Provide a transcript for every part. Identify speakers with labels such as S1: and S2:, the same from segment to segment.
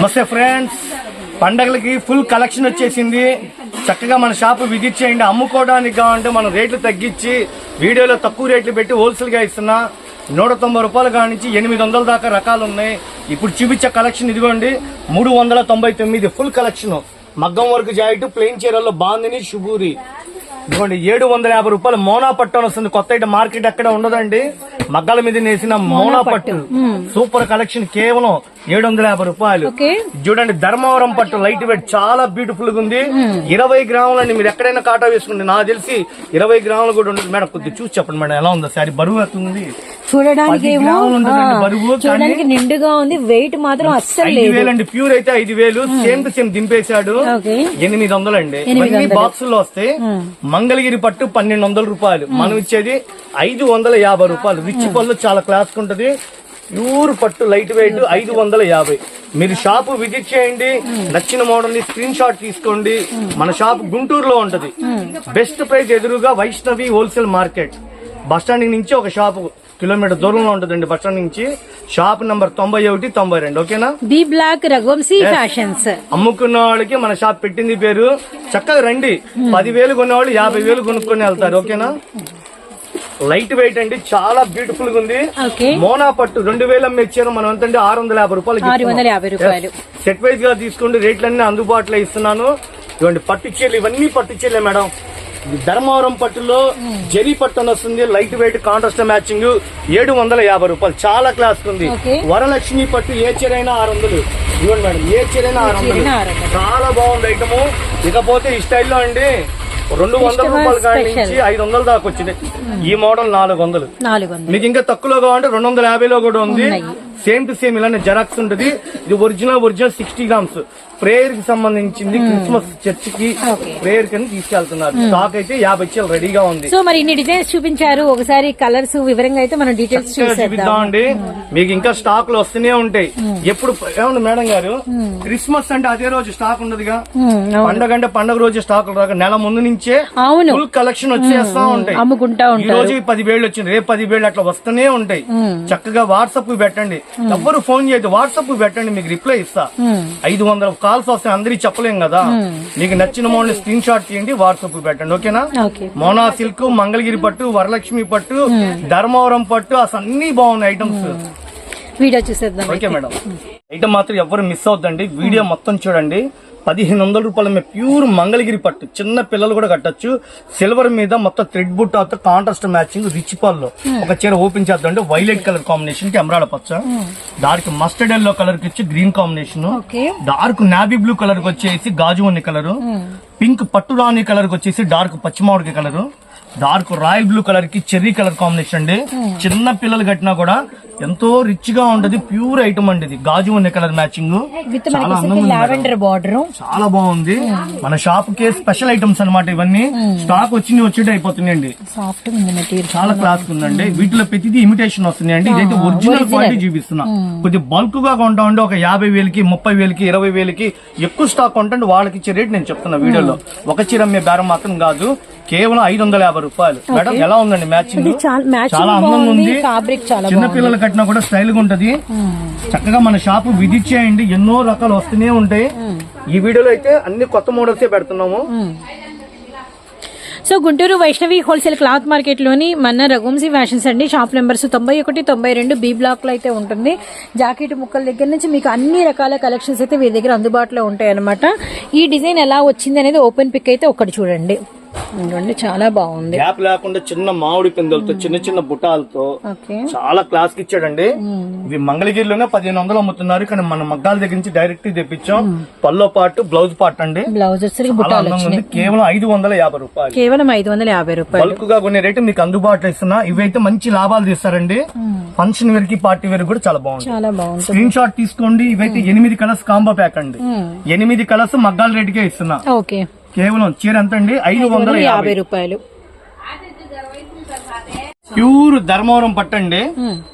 S1: నమస్తే ఫ్రెండ్స్. పండగలకి full collection వచ్చేసింది. చక్కగా మన షాప్ విజిట్ చేయండి అమ్ముకోవడానికి కావాలంటే మనం రేట్లు తగ్గించి వీడియోలో తక్కువ రేట్లు పెట్టి హోల్సేల్గా ఇస్తున్నా. నూట తొంభై రూపాయలు కానించి ఎనిమిది వందల దాకా రకాలు ఉన్నాయి. ఇప్పుడు చూపించే కలెక్షన్ ఇదిగోండి. మూడు వందల తొంభై తొమ్మిది ఫుల్ కలెక్షన్. మగ్గం వర్క్ జాయిట్ ప్లెయిన్ చీరల్లో బాందిని షుగూరి. ఇదిగోండి ఏడు వందల యాభై రూపాయలు మోనా పట్టు అని వస్తుంది. కొత్త ఐటమ్ మార్కెట్ ఎక్కడ ఉండదండి? మగ్గాల మీద నేసిన మోనా పట్టు సూపర్ కలెక్షన్ కేవలం ఏడు వందల యాభై రూపాయలు. చూడండి ధర్మవరం పట్టు లైట్ వెయిట్ చాలా బ్యూటిఫుల్గా ఉంది ఇరవై గ్రాములు అండి మీరు ఎక్కడైనా కాటా వేసుకోండి. నాకు తెలిసి ఇరవై గ్రాములు కూడా ఉంటుంది మేడం కొద్దిగా చూసి చెప్పండి మేడం ఎలా ఉందో? సారీ బరువు ఎత్తుంది
S2: చూడడానికి చూడడానికి నిండుగా ఉంది. వెయిట్ మాత్రం అస్సలు లేదు.
S1: అండి ప్యూర్ అయితే ఐదు వేలు. సేమ్ టు సేమ్ దింపేశాడు. ఎనిమిది వందలు అండి
S2: ఎనిమిది
S1: ఇవన్నీ
S2: వందలు.
S1: బాక్సుల్లో వస్తాయి. మంగళగిరి పట్టు పన్నెండు వందల రూపాయలు. మనం ఇచ్చేది ఐదు వందల యాభై రూపాయలు. రిచ్ పళ్ళు చాలా క్లాస్ ఉంటది. ప్యూర్ పట్టు లైట్ వెయిట్ ఐదు వందల యాభై. మీరు షాపు విజిట్ చేయండి. నచ్చిన మోడల్ని స్క్రీన్ షాట్ తీసుకోండి. మన షాప్ గుంటూరులో ఉంటది. బెస్ట్ ప్రైస్ ఎదురుగా Vaishnavi wholesale market. Bus stand నుంచి ఒక షాప్ కిలోమీటర్ దూరంలో ఉంటదండి బస్ స్టాండ్ నుంచి. షాప్ నంబర్ తొంభై ఒకటి తొంభై రెండు ఓకేనా?
S2: The block Raghuvanshi fashions.
S1: అమ్ముకున్న వాళ్ళకి మన షాప్ పెట్టింది పేరు. చక్కగా రండి. పదివేలు కొన్నవాళ్ళు యాభై వేలు కొనుక్కొని వెళ్తారు ఓకేనా? లైట్ వెయిట్ అండి చాలా బ్యూటిఫుల్గా ఉంది మోనా పట్టు రెండు వేలు అమ్మే ఇచ్చారు మనం ఎంతంటే ఆరు వందల యాభై రూపాయలు. సెట్ వైజ్గా తీసుకోండి. రేట్లన్నీ అందుబాటులో ఇస్తున్నాను. ఇవ్వండి పట్టు చీరలు ఇవన్నీ పట్టు చీరలే మేడం. ధర్మవరం పట్టులో జరీ పట్టు అని వస్తుంది. లైట్ వెయిట్ కాంట్రాస్ట్ మ్యాచింగ్ ఏడు వందల యాభై రూపాయలు. చాలా క్లాస్ ఉంది. వరలక్ష్మి పట్టు ఏ చీర అయినా ఆరు వందలు. ఇవ్వండి మేడం ఏ
S2: చీరైనా ఆరు వందలు.
S1: చాలా బాగుంది ఐటమ్. ఇకపోతే ఈ స్టైల్లో అండి రెండు వందల రూపాయల కాడి. నుంచి ఐదు వందల దాకా వచ్చింది. ఈ మోడల్ నాలుగు వందలు.
S2: నాలుగు వందలు.
S1: మీకు ఇంకా తక్కువలో కావాలంటే రెండు వందల యాభైలో కూడా ఉంది. సేమ్ టు సేమ్ ఇలానే జెరాక్స్ ఉంటుంది. ఇది ఒరిజినల్ ఒరిజినల్ సిక్స్టీ గ్రామ్స్ ప్రేయర్కి సంబంధించింది క్రిస్మస్
S2: చర్చ్కి.
S1: ప్రేయర్ కింద తీసుకెళ్తున్నారు. స్టాక్ అయితే యాభై చీరలు రెడీగా ఉంది.
S2: సో మరి ఇన్ని డిజైన్స్ చూపించారు. ఒకసారి కలర్స్ వివరంగా అయితే మనం డీటెయిల్స్
S1: చూపిద్దామండి. మీకు ఇంకా స్టాక్లో వస్తూనే ఉంటాయి. ఎప్పుడు ఏమన్నా మేడం గారు? క్రిస్మస్ అంటే అదే రోజు స్టాక్ ఉండదుగా. పండగ అంటే పండగ రోజు స్టాక్ రాక నెల ముందు నుంచే
S2: అవును.
S1: ఫుల్ కలెక్షన్ వచ్చేస్తా ఉంటాయి.
S2: అమ్ముకుంటా
S1: ఈ
S2: ఉంటారు.
S1: రోజు పది వేలు వచ్చింది. రేపు పది వేలు అట్లా వస్తూనే ఉంటాయి. చక్కగా వాట్సాప్ పెట్టండి. ఎవ్వరు ఫోన్ చేయదు వాట్సాప్ పెట్టండి. మీకు రిప్లై ఇస్తా. ఐదు వందల కాల్స్ వస్తాయి అందరికి చెప్పలేం కదా. మీకు నచ్చిన మోడల్ స్క్రీన్ షాట్ తీయండి వాట్సాప్ పెట్టండి ఓకేనా?
S2: ఓకే.
S1: మోనా సిల్క్ మంగళగిరి పట్టు వరలక్ష్మి పట్టు ధర్మవరం పట్టు అసలు అన్ని బాగున్నాయి ఐటమ్స్.
S2: వీడియో చూసేద్దాం
S1: ఓకే మేడం. ఐటమ్ మాత్రం ఎవరు మిస్ అవుద్దండి. వీడియో మొత్తం చూడండి. పదిహేను వందల రూపాయల మీద ప్యూర్ మంగళగిరి పట్టు. చిన్న పిల్లలు కూడా కట్టొచ్చు. సిల్వర్ మీద మొత్తం థ్రెడ్ బుట్ అవుతా కాంట్రాస్ట్ మ్యాచింగ్ రిచ్ పళ్ళు ఒక చీర ఓపెన్ చేద్దాం వైలెట్ కలర్ కాంబినేషన్కి ఎమరాడ పచ్చ. దానికి మస్టర్డ్ ఎల్లో కలర్కి వచ్చి green combination dark navy blue కలర్కి వచ్చేసి గాజు ఉన్ని కలర్ పింక్ పట్టు రాణి కలర్కి వచ్చేసి డార్క్ పచ్చిమామిడికి కలర్ డార్క్ రాయల్ బ్లూ కలర్కి చెర్రీ కలర్ కాంబినేషన్ అండి. చిన్న పిల్లలు కట్టినా కూడా ఎంతో రిచ్గా ఉంటది ప్యూర్ ఐటమ్ అండి ఇది. గాజు ఉన్ని కలర్ మ్యాచింగ్ చాలా.
S2: లావెండర్ బార్డర్
S1: బాగుంది. మన షాప్కి స్పెషల్ ఐటమ్స్ అన్నమాట ఇవన్నీ. స్టాక్ వచ్చింది వచ్చేటి అయిపోతున్నాయండి. చాలా క్లాస్ ఉందండి. వీటిలో ప్రతిదీ ఇమిటేషన్ వస్తుంది అండి ఇదైతే ఒరిజినల్ క్వాలిటీ చూపిస్తున్నా. కొద్దిగా బల్క్గా కొంటా ఉంటే ఒక యాభై వేలకి ముప్పై వేలకి ఇరవై వేలకి ఎక్కువ స్టాక్ కొంటే వాళ్ళకి ఇచ్చే రేట్ నేను చెప్తున్నా వీడియోలో. ఒక చీర అమ్మే బేరం మాత్రం కాదు. కేవలం ఐదు వందల యాభై రూపాయలు. మేడం ఎలా ఉందండి మ్యాచింగ్?
S2: చాలా
S1: అందంగా ఉంది.
S2: ఫ్యాబ్రిక్ చాలా
S1: చిన్న పిల్లలు కట్టినా కూడా స్టైల్గా ఉంటది. చక్కగా మన షాప్ విజిట్ చేయండి ఎన్నో రకాలు వస్తూనే ఉంటాయి. ఈ వీడియోలో అయితే అన్ని కొత్త మోడల్స్ పెడుతున్నాము.
S2: So Guntur Vaishnavi wholesale cloth మార్కెట్లోని మన రఘువంశీ ఫ్యాషన్స్ అండి. షాప్ నెంబర్స్ తొంభై ఒకటి తొంభై రెండు బి బ్లాక్లో అయితే ఉంటుంది. జాకెట్ ముక్కల దగ్గర నుంచి మీకు అన్ని రకాల కలెక్షన్స్ అయితే వీరి దగ్గర అందుబాటులో ఉంటాయి అనమాట ఈ డిజైన్ ఎలా వచ్చింది అనేది ఓపెన్ పిక్ అయితే ఒకటి చూడండి. ఇదిగోండి, చాలా బాగుంది.
S1: గ్యాప్ లేకుండా చిన్న మామిడి పిందెలతో చిన్న చిన్న బుటాలతో చాలా క్లాస్కి ఇచ్చాడండి. ఇవి మంగళగిరిలోనే పదిహేను వందలు అమ్ముతున్నారు. కానీ మన మగ్గాల దగ్గర నుంచి డైరెక్ట్ తెప్పించాం. పల్లో పాటు బ్లౌజ్ పార్ట్ అండి.
S2: బ్లౌజ్ వచ్చేసరికి
S1: కేవలం ఐదు వందల యాభై రూపాయలు.
S2: కేవలం ఐదు వందల యాభై రూపాయలు.
S1: బల్క్గా కొనే రేటు మీకు అందుబాటులో ఇస్తున్నా. ఇవైతే మంచి లాభాలు తీస్తారండి. ఫంక్షన్ వేర్కి పార్టీ వేర్ కూడా చాలా బాగుంది.
S2: చాలా బాగుంది.
S1: స్క్రీన్ షాట్ తీసుకోండి. ఇవైతే ఎనిమిది కలర్స్ కాంబో ప్యాక్ అండి. ఎనిమిది కలర్స్ మగ్గాల రేటుకే ఇస్తున్నా.
S2: ఓకే.
S1: కేవలం చీర ఎంత అండి ఐదు వందల యాభై
S2: రూపాయలు.
S1: ప్యూర్ ధర్మవరం పట్టండి.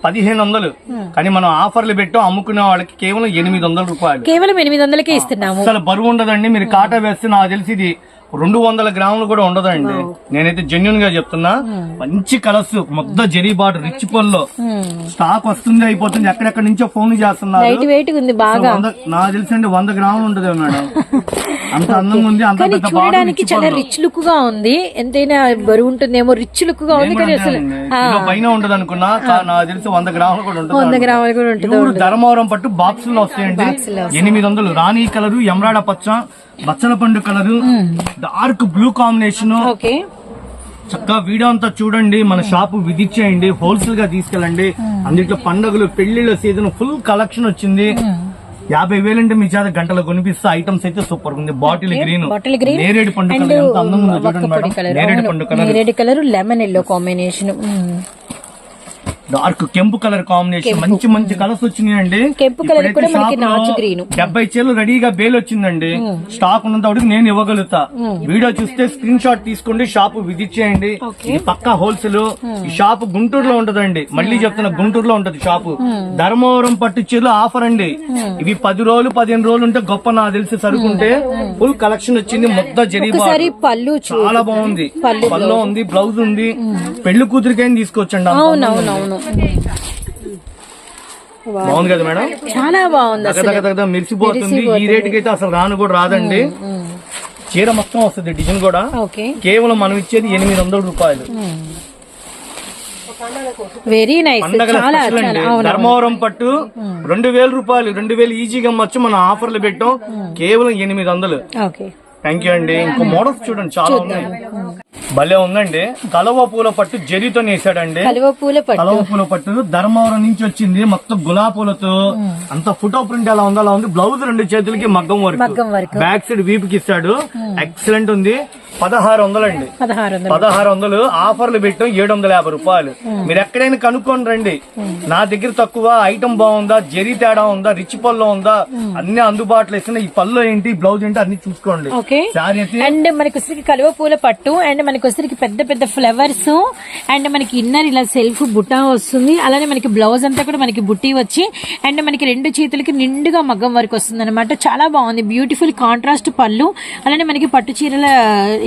S1: పదిహేను వందలు. కానీ మనం ఆఫర్లు పెట్టాం అమ్ముకునే వాళ్ళకి కేవలం ఎనిమిది వందల రూపాయలు.
S2: కేవలం ఎనిమిది వందలకే ఇస్తున్నాము.
S1: అసలు బరువు ఉండదండి మీరు కాటా వేస్తే నాకు తెలిసి ఇది రెండు వందల గ్రాములు కూడా ఉండదండి. నేనైతే జెన్యున్గా చెప్తున్నా మంచి కలర్స్ మొత్తం జరీ రిచ్ పల్లో స్టాక్ వస్తుంది అయిపోతుంది. ఎక్కడెక్కడ నుంచో ఫోన్ చేస్తున్నారు.
S2: వెయిట్ ఉంది బాగా.
S1: నాకు తెలిసండి వంద గ్రాములు ఉంటుంది మేడం. అంత అందంగా ఉంది అంత
S2: చూడడానికి చాలా రిచ్ లుక్గా ఉంది. ఎంతైనా బరువు ఉంటుందేమో రిచ్ లుక్గా ఉంది కానీ అసలు
S1: పైన ఉండదు అనుకున్నా నాకు తెలిసి వంద గ్రాములు కూడా ఉంటుంది
S2: వంద గ్రాములు కూడా ఉంటుంది
S1: ధర్మవరం పట్టు బాక్స్లో వస్తాయండి ఎనిమిది వందలు. రాణి కలరు ఎమరాడ పచ్చ బచ్చల పండు colour. Dark blue combination
S2: okay
S1: చక్కగా వీడియో అంతా చూడండి మన షాపు విజిట్ చేయండి హోల్సేల్గా తీసుకెళ్ళండి. అందులో పండుగలు పెళ్ళిళ్ళ సీజన్ ఫుల్ కలెక్షన్ వచ్చింది. యాభై వేలంటే మీ చేత గంటలు కొనిపిస్తే. ఐటమ్స్ అయితే సూపర్ ఉంది. బాటిల్ గ్రీన్
S2: బాటిల్ గ్రీన్
S1: నేరేడు పండు కలర్ నేరేడు పండు కలర్
S2: నేరేడు colour lemon yellow combination
S1: dark కెంపు కలర్ కాంబినేషన్. మంచి మంచి కలర్స్ వచ్చినాయండి.
S2: కెంపు కలర్
S1: ఇప్పుడైతే
S2: కూడా మనకి
S1: షాప్లో
S2: నాచు గ్రీన్.
S1: డెబ్బై చీరలు రెడీగా బేల్ వచ్చిందండి. స్టాక్ ఉన్నంత వరకు నేను ఇవ్వగలుగుతా. వీడియో చూస్తే స్క్రీన్ షాట్ తీసుకోండి షాప్ విజిట్ చేయండి. ఇది పక్కా హోల్సేల్. ఈ షాప్ గుంటూరులో ఉంటదండి. మళ్ళీ చెప్తున్నా గుంటూరులో ఉంటది షాపు. ధర్మవరం పట్టు చీరలు ఆఫర్ అండి. ఇవి పది రోజులు పదిహేను రోజులు ఉంటే గొప్ప నాకు తెలిసి సరుకుంటే ఫుల్ కలెక్షన్ వచ్చింది మొత్తం జరీబా
S2: పళ్ళు
S1: చాలా బాగుంది.
S2: పళ్ళు
S1: ఉంది బ్లౌజ్ ఉంది. పెళ్ళి కూతురికైనా తీసుకోవచ్చండి అంత.
S2: అవునవునవును.
S1: బాగుంది కదా మేడం?
S2: చాలా బాగుంది
S1: మెరిసిపోతుంది. ఈ రేటుకి అయితే అసలు రాను కూడా రాదండి. చీర మొత్తం వస్తుంది డిజైన్ కూడా. కేవలం మనం ఇచ్చేది ఎనిమిది వందల రూపాయలు.
S2: వెరీ నైస్ చాలా
S1: ధర్మవరం పట్టు రెండు వేల రూపాయలు. రెండు వేలు ఈజీగా అమ్మచ్చు. మనం ఆఫర్లు పెట్టాం. కేవలం ఎనిమిది వందలు. థ్యాంక్ యూ అండి. ఇంకో మోడల్స్ చూడండి. చాలా ఉన్నాయి. భలే ఉందండి. కలవ పూల పట్టు జరీతో నేసాడండి.
S2: కలువ పూల పట్టు.
S1: కలవ పూల పట్టు ధర్మవరం నుంచి వచ్చింది. మొత్తం గులాబీలతో అంత ఫోటో ప్రింట్ ఎలా ఉందో అలా ఉంది. బ్లౌజ్ రెండు చేతులకి మగ్గం వర్క్.
S2: మగ్గం వర్క్.
S1: బ్యాక్ సైడ్ వీపుకి ఇస్తాడు. ఎక్సలెంట్ ఉంది. పదహారు వందలండి.
S2: పదహారు వందలు.
S1: పదహారు వందలు ఆఫర్లు పెట్టాం. ఏడు వందల యాభై రూపాయలు. మీరు ఎక్కడైనా కనుక్కొని రండి. నా దగ్గర తక్కువ ఐటమ్ బాగుందా? జరీ తేడా ఉందా? రిచ్ పల్లో ఉందా? అన్ని అందుబాటులో ఇస్తున్నా ఈ పల్లో ఏంటి? బ్లౌజ్ ఏంటి? అన్ని చూసుకోండి.
S2: ఓకే.
S1: శారీ అయితే
S2: అండ్ మనకి కలువ పూల పట్టు అండ్ మనకి వచ్చేసరికి పెద్ద పెద్ద ఫ్లవర్స్. అండ్ మనకి ఇన్నర్ ఇలా సెల్ఫ్ బుట్టా వస్తుంది. అలానే మనకి బ్లౌజ్ అంతా కూడా మనకి బుట్టి వచ్చి అండ్ మనకి రెండు చేతులకి నిండుగా మగ్గం వరకు వస్తుంది అనమాట చాలా బాగుంది. బ్యూటిఫుల్ కాంట్రాస్ట్ పళ్ళు. అలానే మనకి పట్టు చీరల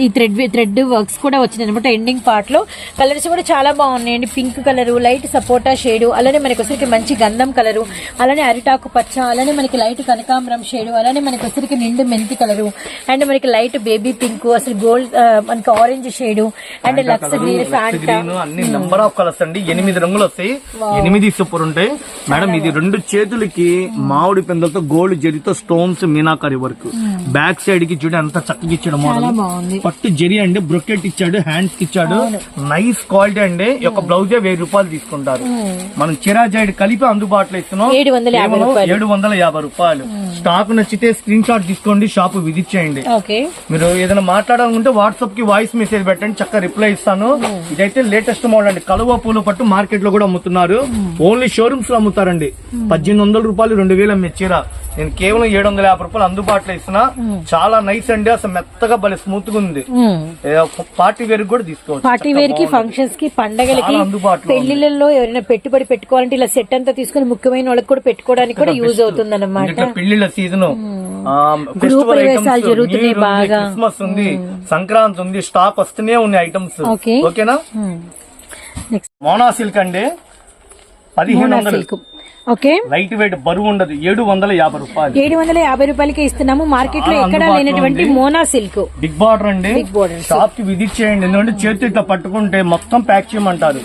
S2: ఈ థ్రెడ్ థ్రెడ్ వర్క్స్ కూడా వచ్చింది అనమాట ఎండింగ్ పార్ట్లో. కలర్స్ కూడా చాలా బాగున్నాయండి పింక్ కలర్ లైట్ సపోటా షేడ్ అలానే మనకి వచ్చరికి మంచి గంధం కలరు అలానే అరిటాకు పచ్చ అలానే మనకి లైట్ కనకాంబరం షేడ్ అలానే మనకి వచ్చరికి నిండు మెంతి కలరు అండ్ మనకి లైట్ బేబీ పింక్ అసలు గోల్డ్ మనకి orange shade and Lux green Fanta
S1: అన్ని నెంబర్ ఆఫ్ కలర్స్ అండి. ఎనిమిది రంగులు వస్తాయి. ఎనిమిది సూపర్ ఉంటాయి. మేడం ఇది రెండు చేతులకి మామిడి పిందలతో గోల్డ్ జరీతో స్టోన్స్ మీనాకరి వర్క్. బ్యాక్ సైడ్కి చూడ ఎంత చక్కగా ఇచ్చాడు మోడల్ పట్టు జరి అండి బ్రొకెట్ ఇచ్చాడు హ్యాండ్స్కి ఇచ్చాడు. నైస్ క్వాలిటీ అండి. యొక్క బ్లౌజే వెయ్యి రూపాయలు తీసుకుంటారు. మనం చిరా జైడ్ కలిపి అందుబాటులో ఇస్తున్నాం.
S2: ఏడు వందల యాభై రూపాయలు.
S1: ఏడు వందల యాభై రూపాయలు. స్టాక్ నచ్చితే స్క్రీన్ షాట్ తీసుకోండి షాప్ విజిట్ చేయండి.
S2: ఓకే.
S1: మీరు ఏదైనా మాట్లాడాలనుకుంటే వాట్సాప్కి వాయిస్ మెసేజ్ పెట్టండి చక్కగా రిప్లై ఇస్తాను. ఇదైతే లేటెస్ట్ మోడల్ అండి. కలువ పూల పట్టు మార్కెట్లో కూడా అమ్ముతున్నారు. ఓన్లీ షోరూమ్స్లో అమ్ముతారండి. పద్దెనిమిది వందల రూపాయలు రెండు వేలు అమ్మే చీర. నేను కేవలం ఏడు వందల యాభై రూపాయలు అందుబాటులో ఇస్తున్నా. చాలా నైస్ అండి. అసలు మెత్తగా భలే స్మూత్గా ఉంది. పార్టీ వేర్ కూడా తీసుకోవచ్చు.
S2: పార్టీ వేర్కి ఫంక్షన్స్కి పండగలకి
S1: అందుబాటులో.
S2: పెళ్ళిళ్ళలో ఎవరైనా పెట్టుబడి పెట్టుకోవాలంటే ఇలా సెట్ అంతా తీసుకుని ముఖ్యమైన వాళ్ళకి కూడా పెట్టుకోవడానికి కూడా యూజ్ అవుతుంది అనమాట
S1: పెళ్ళిళ్ళ సీజన్. క్రిస్మస్ ఉంది సంక్రాంతి ఉంది స్టాక్ వస్తూనే ఉన్నాయి ఐటమ్స్
S2: ఓకే.
S1: ఓకేనా మోనా సిల్క్ అండి. పదిహేను వందలు.
S2: ఓకే.
S1: లైట్ వెయిట్ బరువు ఉండదు. ఏడు వందల యాభై రూపాయలు.
S2: ఏడు వందల యాభై రూపాయలకి ఇస్తున్నాము.
S1: మార్కెట్లో
S2: ఎక్కడా లేనటువంటి. మోనా సిల్క్.
S1: బిగ్ బార్డర్ అండి. షాప్కి విజిట్ చేయండి. ఎందుకంటే చేతి ఇట్లా పట్టుకుంటే మొత్తం ప్యాక్ చేయమంటారు.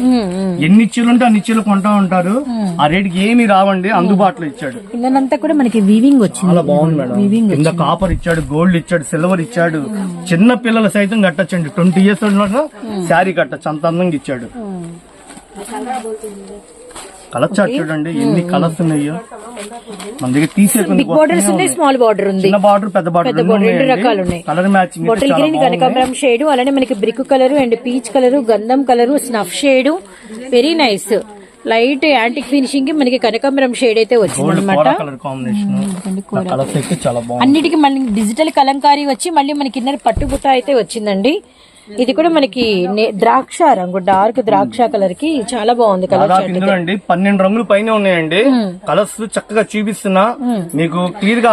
S1: ఎన్ని చీరలు ఉంటే అన్ని చీరలు కొంటా ఉంటారు. ఆ రేటుకి ఏమి రావండి. అందుబాటులో ఇచ్చాడు.
S2: కిందనంతా కూడా మనకి వీవింగ్ వచ్చింది.
S1: చాలా బాగుంది మేడం. కింద కాపర్ ఇచ్చాడు గోల్డ్ ఇచ్చాడు సిల్వర్ ఇచ్చాడు. చిన్న పిల్లల సైతం కట్టచ్చండి. ట్వంటీ ఇయర్స్ శారీ కట్టచ్చు. అంత అందంగా ఇచ్చాడు. కలర్ చార్ట్ చూడండి ఎన్ని కలర్స్ ఉన్నాయో. మన దగ్గర తీసే
S2: బిగ్ బార్డర్స్ ఉన్నాయి స్మాల్ బార్డర్ ఉంది
S1: చిన్న బార్డర్ పెద్ద బార్డర్
S2: రెండు రకాలు ఉన్నాయి.
S1: కలర్ మ్యాచింగ్
S2: బాటిల్ గ్రీన్ కనకాంబరం షేడ్ అలానే మనకి brick colour and peach colour గంధం colour snuff shade very nice light antique ఫినిషింగ్కి మనకి కనకాంబరం షేడ్ అయితే వచ్చింది అనమాట
S1: బాగుంది
S2: అన్నిటికీ మళ్ళీ డిజిటల్ కలంకారీ వచ్చి మళ్ళీ మనకి కింద పట్టుబుట్ట అయితే వచ్చిందండి. ఇది కూడా మనకి ద్రాక్ష రంగు డార్క్ ద్రాక్ష కలర్కి చాలా బాగుంది కలర్
S1: ఇందులో అండి పన్నెండు రంగులు పైన ఉన్నాయండి. కలర్స్ చక్కగా చూపిస్తున్నా. మీకు క్లియర్గా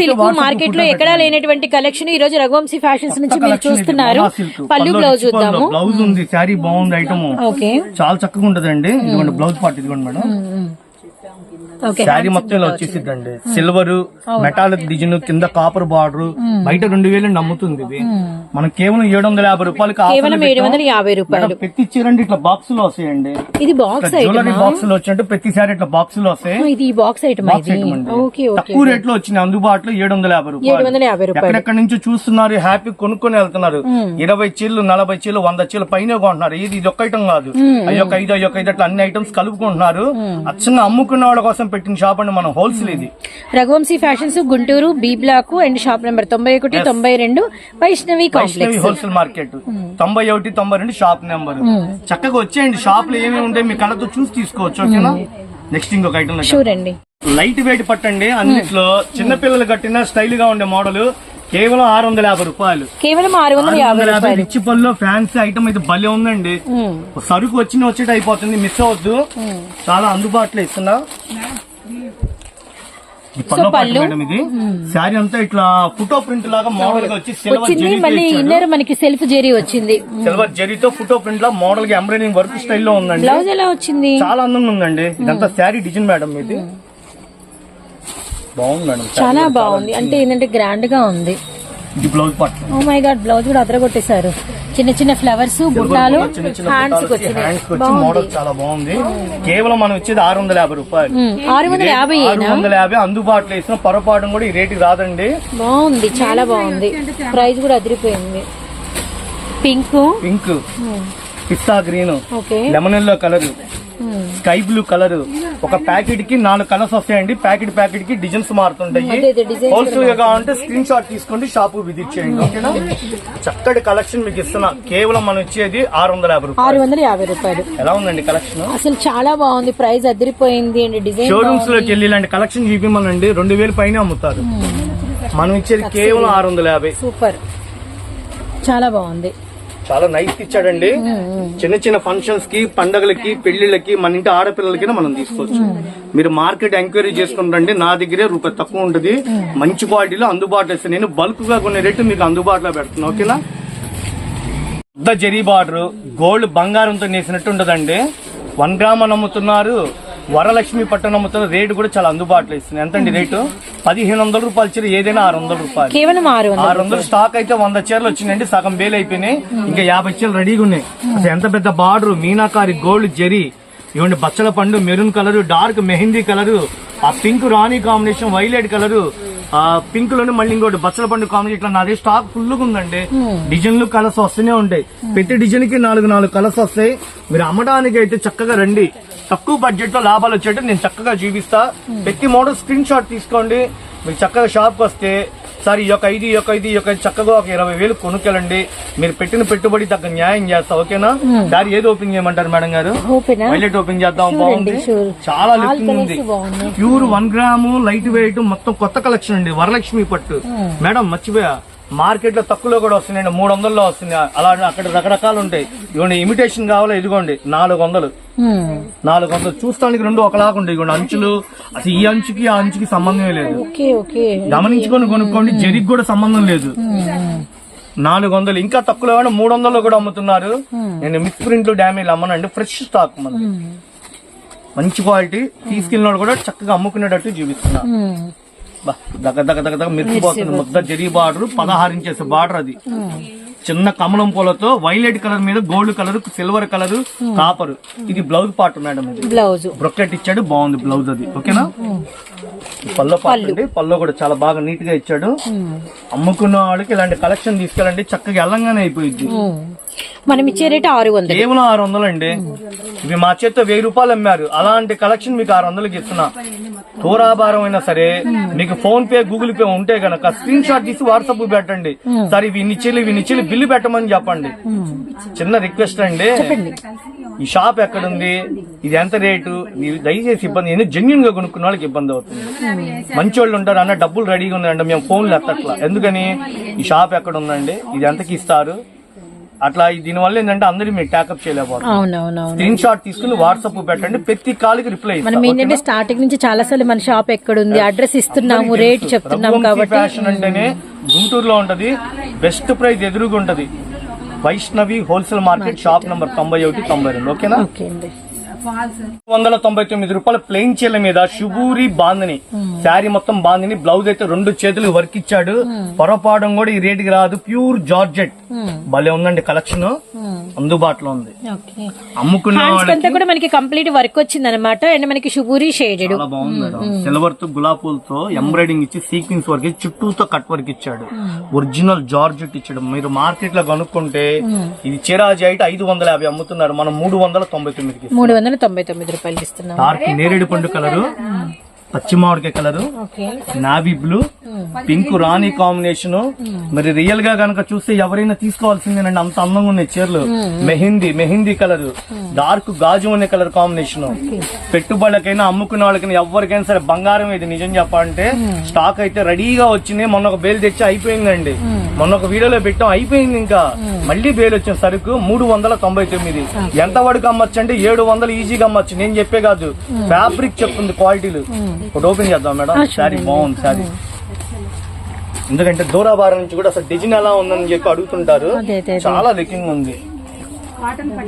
S2: సిల్క్
S1: మార్కెట్లో
S2: ఎక్కడా లేనటువంటి కలెక్షన్ ఈ రోజు రఘువంశీ ఫ్యాషన్స్ నుంచి మీరు. చూస్తున్నారు. పళ్ళు బ్లౌజ్. చూద్దాము.
S1: బ్లౌజ్ ఉంది. శారీ బాగుంది ఐటమ్.
S2: ఓకే.
S1: చాలా చక్కగా ఉంటదండి. ఇదిగోండి బ్లౌజ్ పార్ట్ ఇదిగోండి మేడం. శారీ మొత్తం ఇలా వచ్చేసిద్దండి సిల్వర్ మెటాలిక్ డిజైన్ కింద కాపర్ బార్డర్ బయట రెండు వేలు నమ్ముతుంది ఇది. మనం కేవలం ఏడు వందల యాభై
S2: కేవలం ఏడు. వందల యాభై రూపాయలు.
S1: ప్రతి చీరండి ఇట్లా బాక్స్లో వస్తాయండి.
S2: ఇది బాక్స్
S1: జ్యువెలరీ బాక్స్లో వచ్చినట్టు ప్రతి సారీ ఇట్లా బాక్స్లో వస్తాయి
S2: ఇది బాక్స్ ఐటమ్
S1: తక్కువ రేట్లో వచ్చిన అందుబాటులో ఏడు వందల యాభై రూపాయలు. ఎక్కడెక్కడ నుంచి చూస్తున్నారు హ్యాపీ కొనుక్కొని వెళ్తున్నారు. ఇరవై చీరలు నలభై చీరలు వంద చీరలు పైన కొంటున్నారు. ఇది ఇది ఒక్క ఐటమ్ కాదు. అయ్యొక్క ఐదు అయ్యొక్క ఐదు అట్లా అన్ని ఐటమ్స్ కలుపుకుంటున్నారు. అచ్చన్న అమ్ముకున్న వాళ్ళ కోసం పెట్టిన షాప్ అండి మనం హోల్సేల్ ఇది.
S2: Raghuvanshi fashions Guntur B block and shop number తొంభై ఒకటి తొంభై రెండు వైష్ణవి కాంప్లెక్స్.
S1: Wholesale market. తొంభై ఒకటి తొంభై రెండు షాప్ నెంబర్. చక్కగా వచ్చేయండి షాప్లో ఏమేమి ఉంటాయి మీ కళ్ళతో చూసి తీసుకోవచ్చు ఓకేనా? నెక్స్ట్ ఇంకొక ఐటమ్ లైట్ వెయిట్ పట్టండి అన్నిట్లో చిన్న పిల్లలు కట్టిన స్టైల్గా ఉండే మోడల్. కేవలం ఆరు వందల యాభై రూపాయలు.
S2: కేవలం ఆరు వందల
S1: ఆరు
S2: యాభై
S1: వందల యాభై
S2: రూపాయలు.
S1: రిచ్ పళ్ళు ఫ్యాన్సీ ఐటమ్ అయితే భలే ఉందండి. సరుకు వచ్చిన వచ్చేట అయిపోతుంది మిస్ అవ్వద్దు. చాలా అందుబాటులో ఇస్తున్నా. శారీ అంతా ఇట్లా ఫోటో ప్రింట్ లాగా మోడల్గా వచ్చి సిల్వర్
S2: వచ్చింది మళ్ళీ. ఇన్నర్ మనకి సెల్ఫ్ జెరీ వచ్చింది.
S1: సిల్వర్ జరీతో ఫోటో ప్రింట్ లా మోడల్గా ఎంబ్రాయిడింగ్ వర్క్ స్టైల్లో ఉందండి.
S2: బ్లౌజ్ ఎలా వచ్చింది?
S1: చాలా అందంగా ఉందండి. ఇదంతా శారీ డిజైన్ మేడం ఇది బాగుంది మేడం.
S2: చాలా బాగుంది. అంటే ఏంటంటే గ్రాండ్గా ఉంది
S1: blouse
S2: oh my God blouse కూడా అదరగొట్టేశారు చిన్న చిన్న ఫ్లవర్స్ బుట్టాలు హ్యాండ్స్
S1: మోడల్ చాలా బాగుంది. కేవలం మనం ఇచ్చేది ఆరు వందల యాభై రూపాయలు.
S2: ఆరు వందల యాభై
S1: ఆరు వందల యాభై అందుబాటులో ఇస్తున్న పొరపాటు కూడా ఈ రేటుకి రాదండి.
S2: బాగుంది చాలా బాగుంది. ప్రైస్ కూడా అదిరిపోయింది. పింక్
S1: పింక్ పిస్తా green. Lemon yellow colour sky blue colour ఒక ప్యాకెట్కి నాలుగు కలర్స్ వస్తాయండి. ప్యాకెట్ ప్యాకెట్కి డిజైన్స్ మారుతుంటాయి హోల్సేల్గా కావాలంటే స్క్రీన్ షాట్ తీసుకోండి షాప్ విజిట్ చేయండి ఓకేనా? చక్కటి కలెక్షన్ మీకు ఇస్తున్నా. కేవలం మనం ఇచ్చేది ఆరు వందల యాభై రూపాయలు.
S2: ఆరు వందల యాభై రూపాయలు.
S1: ఎలా ఉందండి కలెక్షన్?
S2: అసలు చాలా బాగుంది. ప్రైస్ అదిరిపోయింది అండ్. డిజైన్
S1: షోరూమ్స్లోకి వెళ్ళి ఇలాంటి కలెక్షన్ చూపిమనండి. రెండు వేలు పైన అమ్ముతారు. మనం ఇచ్చేది కేవలం ఆరు వందల యాభై.
S2: సూపర్. చాలా బాగుంది.
S1: చాలా నైస్ ఇచ్చాడండి. చిన్న చిన్న ఫంక్షన్స్కి పండగలకి పెళ్ళిళ్ళకి మన ఇంటి ఆడపిల్లలకి మనం తీసుకోవచ్చు. మీరు మార్కెట్ ఎంక్వైరీ చేసుకుంటారండి నా దగ్గరే రూపాయి తక్కువ ఉంటుంది. మంచి క్వాలిటీలో అందుబాటులో ఇస్తాను. నేను బల్క్గా కొన్ని రేటు మీకు అందుబాటులో పెడుతున్నాను ఓకేనా? పెద్ద జరీ బార్డర్ గోల్డ్ బంగారంతో నేసినట్టు ఉంటదండి వన్ గ్రామ్ అని అమ్ముతున్నారు. వరలక్ష్మి పట్టణం అమ్ముతున్న రేటు కూడా చాలా అందుబాటులో ఇస్తుంది. ఎంతండి రేటు? పదిహేను వందల రూపాయలు చీర ఏదైనా ఆరు వందల రూపాయలు.
S2: కేవలం ఆరు వందలు
S1: ఆరు వందలు స్టాక్ అయితే వంద చీరలు వచ్చినాయండి సగం బేల్ అయిపోయినాయి. ఇంకా యాభై చీరలు రెడీగా ఉన్నాయి. అసలు ఎంత పెద్ద బార్డర్? మీనాకారి గోల్డ్ జరీ. ఇవ్వండి బచ్చల పండు maroon colour dark mehndi colour ఆ పింక్ రాణి కాంబినేషన్ వైలెట్ కలర్ ఆ పింక్లోనే మళ్ళీ ఇంకోటి బచ్చల పండు కాంబినేషన్ ఇట్లా నాది స్టాక్ ఫుల్గా ఉందండి డిజైన్లు కలర్స్ వస్తూనే ఉంటాయి. ప్రతి డిజైన్కి నాలుగు నాలుగు కలర్స్ వస్తాయి. మీరు అమ్మడానికి అయితే చక్కగా రండి. తక్కువ బడ్జెట్లో లాభాలు వచ్చేట్టు నేను చక్కగా చూపిస్తా. ప్రతి మోడల్ స్క్రీన్ షాట్ తీసుకోండి. మీరు చక్కగా షాప్ వస్తే సార్ ఈ యొక్క ఐదు ఈ యొక్క ఐదు ఈ యొక్క చక్కగా ఒక ఇరవై వేలు కొనుక్కెళ్ళండి. మీరు పెట్టిన పెట్టుబడి తగ్గ న్యాయం చేస్తా ఓకేనా? దారి ఏది ఓపెన్ చేయమంటారు మేడం గారు? వైలెట్ ఓపెన్ చేద్దాం బాగుంది. చాలా లుకింగ్ ఉంది. Pure one gram light weight మొత్తం కొత్త కలెక్షన్ అండి. వరలక్ష్మి పట్టు. మేడం మర్చిపోయా. మార్కెట్లో తక్కువలో కూడా వస్తున్నాయండి. మూడు వందల్లో వస్తుంది అలా అక్కడ రకరకాలు ఉంటాయి. ఇవ్వండి ఇమిటేషన్ కావాలో? ఇదిగోండి నాలుగు వందలు
S2: ఉమ్,
S1: నాలుగు వందలు చూస్తానికి రెండు ఒకలాగా ఉంటాయి. ఇదిగోండి అంచులు. అసలు ఈ అంచుకి ఆ అంచుకి సంబంధమే లేదు. గమనించుకొని కొనుక్కోండి. జరిగి కూడా సంబంధం లేదు. నాలుగు వందలు ఇంకా తక్కువలో కానీ మూడు వందలు కూడా అమ్ముతున్నారు. నేను మిక్స్ ప్రింట్లు డ్యామేజ్ అమ్మనండి. ఫ్రెష్ స్టాక్ మంచి క్వాలిటీ తీసుకెళ్ళిన కూడా చక్కగా అమ్ముకునేటట్టు చూపిస్తున్నా.
S2: ఉమ్,
S1: బా, దగ దగ దగ దగ మెరిసిపోతుంది. ముద్ద జరీ బార్డర్ పదహారు ఇంచెస్ బార్డర్ అది. చిన్న కమలం పూలతో వైలెట్ కలర్ మీద gold colour silver colour copper. ఇది బ్లౌజ్ పార్ట్ మేడం ఇది.
S2: బ్లౌజ్.
S1: బ్రొకెట్ ఇచ్చాడు బాగుంది బ్లౌజ్ అది. ఓకేనా? పల్లో పార్ట్ అండి. పల్లో కూడా చాలా బాగా నీట్గా ఇచ్చాడు అమ్ముకున్న వాళ్ళకి ఇలాంటి కలెక్షన్ తీసుకెళ్ళండి. చక్కగా ఎల్లంగానే అయిపోయింది.
S2: మనం ఇచ్చే రేట్ ఆరు వందలు.
S1: కేవలం ఆరు వందలు అండి ఇవి మా చేత్తో వెయ్యి రూపాయలు అమ్మారు. అలాంటి కలెక్షన్ మీకు ఆరు వందలకి ఇస్తున్నా. తోరాభారం అయినా సరే మీకు ఫోన్ పే గూగుల్ పే ఉంటే గనక స్క్రీన్ షాట్ తీసి వాట్సాప్ పెట్టండి. సరే ఇవి ఇన్ని ఇచ్చేలు ఇవి ఇన్ని ఇచ్చేలు బిల్లు పెట్టమని చెప్పండి. చిన్న రిక్వెస్ట్ అండి. ఈ షాప్ ఎక్కడుంది? ఇది ఎంత రేటు? మీరు దయచేసి ఇబ్బంది ఎందుకు జెన్యున్గా కొనుక్కున్న వాళ్ళకి ఇబ్బంది అవుతుంది. మంచి వాళ్ళు ఉంటారు అన్న డబ్బులు రెడీగా ఉందండి మేము ఫోన్లు ఎత్తట్లా. ఎందుకని? ఈ షాప్ ఎక్కడ ఉందండి ఇది ఎంతకి ఇస్తారు? అట్లా దీని వల్ల ఏంటంటే అందరూ మీరు ట్యాకప్ చేయలేకపోతారు.
S2: అవునవునవును.
S1: స్క్రీన్ షాట్ తీసుకుని వాట్సాప్ పెట్టండి ప్రతి కాల్కి రిప్లై
S2: మనం ఏంటంటే స్టార్టింగ్ నుంచి చాలా సార్లు మన షాప్ ఎక్కడుంది అడ్రస్ ఇస్తున్నాము రేట్ చెప్తున్నాము కాబట్టి
S1: ఫ్యాషన్ అంటేనే గుంటూరులో ఉంటది బెస్ట్ ప్రైస్ ఎదురుగా ఉంటది. Vaishnavi wholesale market shop number తొంభై ఒకటి తొంభై రెండు ఓకేనా? వందల తొంభై తొమ్మిది రూపాయల ప్లెయిన్ చీల మీద శుభూరి బాందని. శారీ మొత్తం బాందని. బ్లౌజ్ అయితే రెండు చేతులు వర్క్ ఇచ్చాడు. పొరపాడం కూడా ఈ రేటుకి రాదు. Pure georgette. భలే ఉందండి కలెక్షన్. అందుబాటులో ఉంది.
S2: అంతా కూడా మనకి కంప్లీట్ వర్క్ వచ్చింది అనమాట అండ్ మనకి షుబూరి షేడెడ్.
S1: సిల్వర్తో గులాబ్ పూలతో ఎంబ్రాయిడింగ్ ఇచ్చి సీక్వెన్స్ వర్క్ ఇచ్చి చుట్టూతో కట్ వర్క్ ఇచ్చాడు. ఒరిజినల్ జార్జెట్ ఇచ్చాడు. మీరు మార్కెట్లో కనుక్కుంటే ఇది చిరాజీ అయితే ఐదు వందల యాభై అమ్ముతున్నారు. మనం మూడు వందల తొంభై తొమ్మిదికి
S2: మూడు వందల తొంభై తొమ్మిది రూపాయలకి ఇస్తున్నాం.
S1: నేరేడు పండు కలరు. పచ్చి మామిడికాయ కలరు నావీ బ్లూ పింక్ రాణి కాంబినేషన్. మరి రియల్గా గనక చూస్తే ఎవరైనా తీసుకోవాల్సిందేనండి అంత అందంగా ఉన్నాయి చీరలు. మెహిందీ మెహిందీ కలర్. డార్క్ గాజు అనే కలర్ కాంబినేషన్. పెట్టుబడులకైనా అమ్ముకునే వాళ్ళకైనా ఎవరికైనా సరే బంగారం ఇది నిజం చెప్పాలంటే. స్టాక్ అయితే రెడీగా వచ్చింది. మొన్న ఒక బేల్ తెచ్చి అయిపోయిందండి. మొన్న ఒక వీడియోలో పెట్టాం అయిపోయింది ఇంకా. మళ్ళీ బేల్ వచ్చిన సరుకు మూడు వందల తొంభై తొమ్మిది. ఎంత వరకు అమ్మచ్చు అంటే ఏడు వందలు ఈజీగా అమ్మచ్చు. నేను చెప్పే కాదు. ఫ్యాబ్రిక్ చెప్తుంది క్వాలిటీలు. ఒకటి ఓపెన్ చేద్దాం మేడం. శారీ బాగుంది శారీ ఎందుకంటే దూరాభారం నుంచి కూడా అసలు డిజైన్ ఎలా ఉందని చెప్పి అడుగుతుంటారు. చాలా లుకింగ్ ఉంది.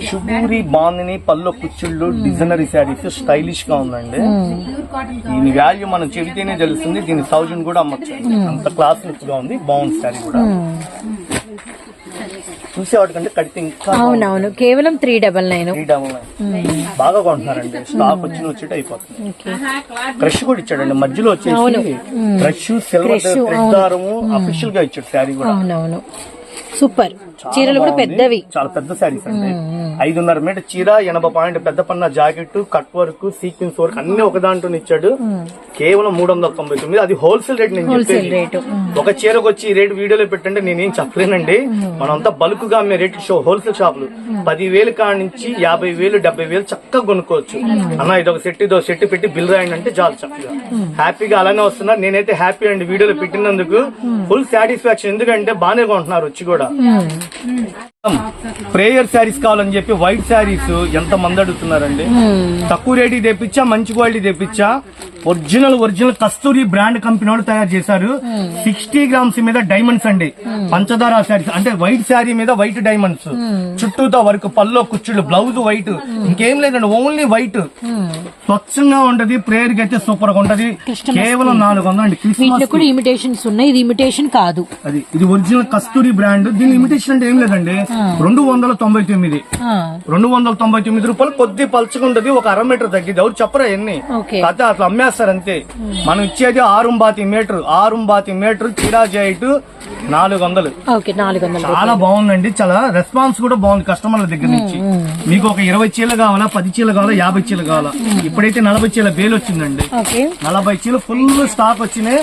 S1: షుగూరి బాందిని పల్లో కుచ్చుళ్ళు డిజైనరీ శారీస్ స్టైలిష్గా ఉందండి. దీని వాల్యూ మనం చెబితేనే తెలుస్తుంది. దీని థౌజండ్ కూడా అమ్మచ్చు. అంత క్లాస్ లుక్గా ఉంది బాగుంది శారీ కూడా. చూసే వాటికంటే కడితే ఇంకా
S2: అవునవును కేవలం three double nine
S1: three double nine బాగా కొంటున్నారండి. స్టాక్ వచ్చిన వచ్చేటి అయిపోతుంది. క్రష్ కూడా ఇచ్చాడండి. మధ్యలో వచ్చేసి క్రష్ సిల్వర్ దారము అఫీషియల్గా ఇచ్చాడు శారీ కూడా.
S2: సూపర్. చీరలు కూడా. పెద్దవి.
S1: చాలా పెద్ద శారీస్ అండి. ఐదున్నర మీటర్ చీర ఎనభై పాయింట్ పెద్ద పన్న jacket cut work sequence work అన్ని ఒక దాంట్లో ఇచ్చాడు. కేవలం మూడు వందల తొంభై తొమ్మిది. అది హోల్సేల్ రేట్ నేను చెప్పేది. ఒక చీరకు వచ్చి ఈ రేటు వీడియోలో పెట్టంటే నేనేం చెప్పలేనండి. మనంతా బల్క్గా అమ్మే రేట్ షో హోల్సేల్ షాపులు పది వేలు కాడ నుంచి యాభై వేలు డెబ్బై వేలు చక్కగా కొనుక్కోవచ్చు. అన్న ఇదొక సెట్ ఇదో సెట్ పెట్టి బిల్ రాయండి అంటే చాలు చక్కగా. హ్యాపీగా అలానే వస్తున్నారు. నేనైతే హ్యాపీ అండి వీడియోలో పెట్టినందుకు. ఫుల్ సాటిస్ఫాక్షన్ ఎందుకంటే బాగానే కొంటున్నారు వచ్చి కూడా. 嗯。ప్రేయర్ శారీస్ కావాలని చెప్పి వైట్ శారీస్ ఎంత మంది అడుగుతున్నారండి తక్కువ రేటుకి తెప్పించా మంచి quality తెప్పించా? Original original Kasturi brand company వాళ్ళు తయారు చేశారు. సిక్స్టీ గ్రామ్స్ మీద డైమండ్స్ అండి. పంచదార శారీస్ అంటే వైట్ శారీ మీద వైట్ డైమండ్స్. చుట్టూతో వరకు పల్లో కుచ్చుళ్ళు బ్లౌజ్ వైట్. ఇంకేం లేదండి ఓన్లీ వైట్. స్వచ్ఛంగా ఉంటది ప్రేయర్కి అయితే సూపర్గా ఉంటది కేవలం నాలుగు వందలు అండి. క్రిస్మస్
S2: కూడా ఇమిటేషన్స్ ఉన్నాయి ఇది ఇమిటేషన్ కాదు.
S1: అది ఇది ఒరిజినల్ కస్తూరి బ్రాండ్. దీని ఇమిటేషన్ అంటే ఏం లేదండి. రెండు వందల తొంభై తొమ్మిది. రెండు వందల తొంభై తొమ్మిది రూపాయలు కొద్ది పలుచుకుంటది ఒక అర మీటర్ తగ్గిద్ది. ఎవరు చెప్పరా ఎన్ని. కథ అట్లా అమ్మేస్తారు అంతే. మనం ఇచ్చేది ఆరుంబాతి మీటర్. ఆరుంబాతి మీటర్ వందలు
S2: ఓకే నాలుగు వందలు
S1: చాలా బాగుందండి చాలా రెస్పాన్స్ కూడా బాగుంది కస్టమర్ల దగ్గర నుంచి. మీకు ఒక ఇరవై చీల కావాలా పది చీల కావాలా యాభై చీల కావాలా? ఇప్పుడైతే నలభై చీల బేల్ వచ్చిందండి. నలభై చీల ఫుల్ స్టాక్ వచ్చినాయి.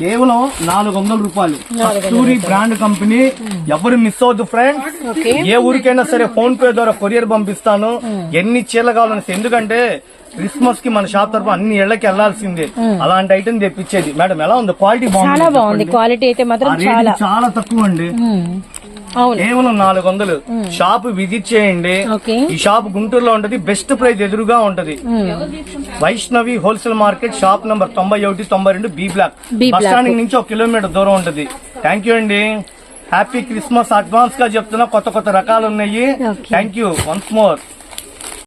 S1: కేవలం నాలుగు వందల రూపాయలు కస్తూరి బ్రాండ్ కంపెనీ ఎవరు మిస్ అవద్దు ఫ్రెండ్స్ ఏ ఊరికైనా సరే ఫోన్ పే ద్వారా కొరియర్ పంపిస్తాను. ఎన్ని చీరలు కావాలని ఎందుకంటే క్రిస్మస్కి మన షాప్ తరఫు అన్ని ఇళ్ళకి వెళ్ళాల్సిందే అలాంటి ఐటమ్ తెప్పించేది. మేడం ఎలా ఉంది? క్వాలిటీ
S2: చాలా
S1: బాగుంది.
S2: క్వాలిటీ అయితే మాత్రం చాలా.
S1: చాలా తక్కువ అండి. కేవలం నాలుగు వందలు షాప్ విజిట్ చేయండి. ఈ షాప్ గుంటూరులో ఉంటది. బెస్ట్ ప్రైస్ ఎదురుగా ఉంటది. Vaishnavi wholesale market shop number తొంభై ఒకటి తొంభై రెండు బి బ్లాక్ బస్. స్టాండ్ నుంచి ఒక కిలోమీటర్ దూరం ఉంటది. థ్యాంక్ యూ అండి. హ్యాపీ క్రిస్మస్ అడ్వాన్స్గా చెప్తున్నా కొత్త కొత్త రకాలు ఉన్నాయి. Thank you once more